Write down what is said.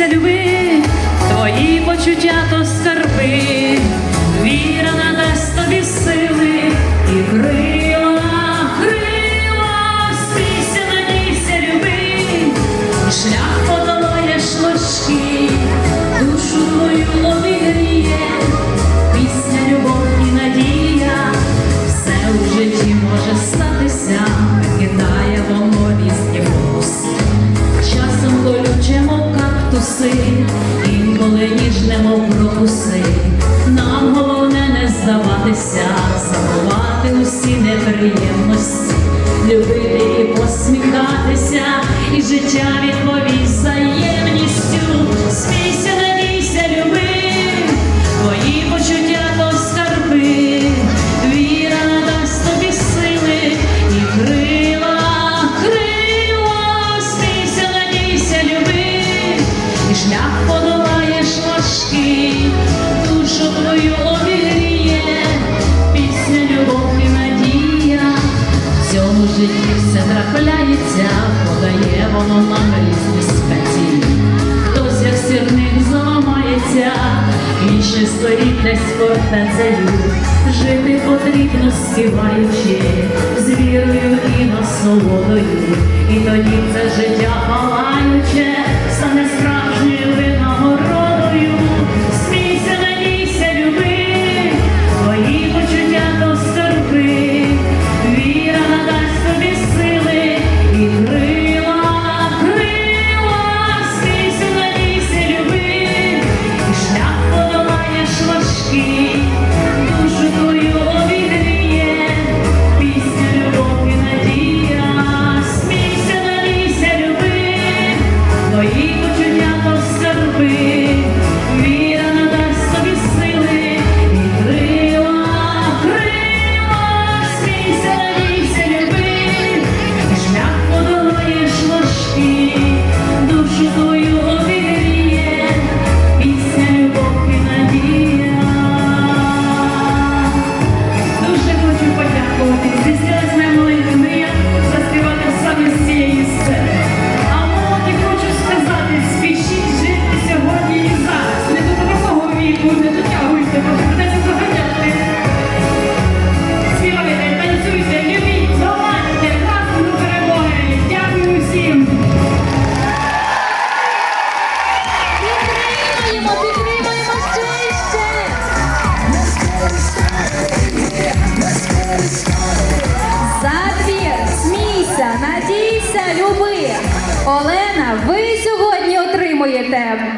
надійся, люби, твої почуття то скарби, віра надасть тобі сили і крила, крила, смійся, надійся, люби, шлях подолаєш важкий, душу твою обігріє, пісня, любов і надія, все у житті може кактуси, інколи ніжне, мов прокуси. Нам головне не здаватися, забувати усі неприємності, любити і посміхатися, і життя відповість Цьому житті все трапляється, подає воно нам різні спеції. Хтось як сірник зламається, інший стоїть десь фортецею. Жити потрібно співаючи, з вірою і насолодою. І тоді це життя палаюче, надійся. Олена, ви сьогодні отримуєте